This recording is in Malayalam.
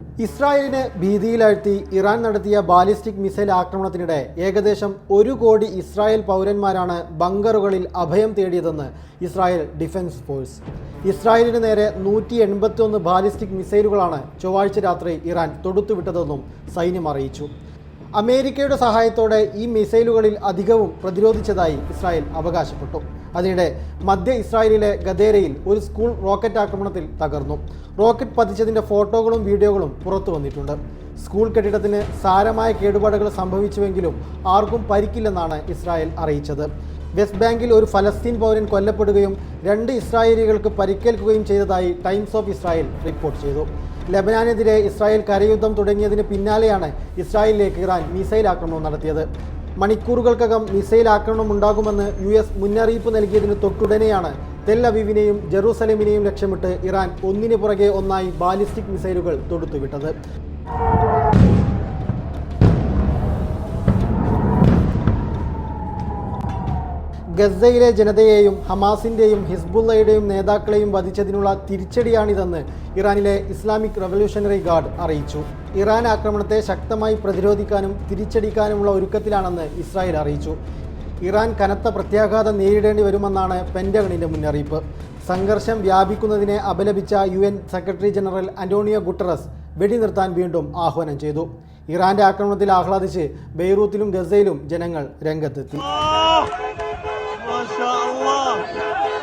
ഇസ്രായേലിനെ ഭീതിയിലാഴ്ത്തി ഇറാൻ നടത്തിയ ബാലിസ്റ്റിക് മിസൈൽ ആക്രമണത്തിനിടെ ഏകദേശം ഒരു കോടി ഇസ്രായേൽ പൗരന്മാരാണ് ബങ്കറുകളിൽ അഭയം തേടിയതെന്ന് ഇസ്രായേൽ ഡിഫൻസ് ഫോഴ്സ്. ഇസ്രായേലിന് നേരെ നൂറ്റി എൺപത്തിയൊന്ന് ബാലിസ്റ്റിക് മിസൈലുകളാണ് ചൊവ്വാഴ്ച രാത്രി ഇറാൻ തൊടുത്തുവിട്ടതെന്നും സൈന്യം അറിയിച്ചു. അമേരിക്കയുടെ സഹായത്തോടെ ഈ മിസൈലുകളിൽ അധികവും പ്രതിരോധിച്ചതായി ഇസ്രായേൽ അവകാശപ്പെട്ടു. അതിനിടെ മധ്യ ഇസ്രായേലിലെ ഗദേരയിൽ ഒരു സ്കൂൾ റോക്കറ്റ് ആക്രമണത്തിൽ തകർന്നു. റോക്കറ്റ് പതിച്ചതിന്റെ ഫോട്ടോകളും വീഡിയോകളും പുറത്തു വന്നിട്ടുണ്ട്. സ്കൂൾ കെട്ടിടത്തിന് സാരമായ കേടുപാടുകൾ സംഭവിച്ചുവെങ്കിലും ആർക്കും പരിക്കില്ലെന്നാണ് ഇസ്രായേൽ അറിയിച്ചത്. വെസ്റ്റ് ബാങ്കിൽ ഒരു ഫലസ്തീൻ പൗരൻ കൊല്ലപ്പെടുകയും രണ്ട് ഇസ്രായേലികൾക്ക് പരിക്കേൽക്കുകയും ചെയ്തതായി ടൈംസ് ഓഫ് ഇസ്രായേൽ റിപ്പോർട്ട് ചെയ്തു. ലബനാനെതിരെ ഇസ്രായേൽ കരയുദ്ധം തുടങ്ങിയതിന് പിന്നാലെയാണ് ഇസ്രായേലിലേക്ക് ഇറാൻ മിസൈൽ ആക്രമണം നടത്തിയത്. മണിക്കൂറുകൾക്കകം മിസൈൽ ആക്രമണം ഉണ്ടാകുമെന്ന് യു എസ് മുന്നറിയിപ്പ് നൽകിയതിന് തൊട്ടുടനെയാണ് തെൽ അവീവിനെയും ജെറൂസലേമിനെയും ലക്ഷ്യമിട്ട് ഇറാൻ ഒന്നിനു പുറകെ ഒന്നായി ബാലിസ്റ്റിക് മിസൈലുകൾ തൊടുത്തുവിട്ടത്. ഗസയിലെ ജനതയെയും ഹമാസിന്റെയും ഹിസ്ബുള്ളയുടെയും നേതാക്കളെയും വധിച്ചതിനുള്ള തിരിച്ചടിയാണിതെന്ന് ഇറാനിലെ ഇസ്ലാമിക് റവല്യൂഷണറി ഗാർഡ് അറിയിച്ചു. ഇറാൻ ആക്രമണത്തെ ശക്തമായി പ്രതിരോധിക്കാനും തിരിച്ചടിക്കാനുമുള്ള ഒരുക്കത്തിലാണെന്ന് ഇസ്രായേൽ അറിയിച്ചു. ഇറാൻ കനത്ത പ്രത്യാഘാതം നേരിടേണ്ടി വരുമെന്നാണ് പെന്റഗണിന്റെ മുന്നറിയിപ്പ്. സംഘർഷം വ്യാപിക്കുന്നതിനെ അപലപിച്ച U N secretary general Antonio Guterres വെടിനിർത്താൻ വീണ്ടും ആഹ്വാനം ചെയ്തു. ഇറാന്റെ ആക്രമണത്തിൽ ആഹ്ലാദിച്ച് ബെയ്റൂത്തിലും ഗസയിലും ജനങ്ങൾ രംഗത്തെത്തി. شاء الله.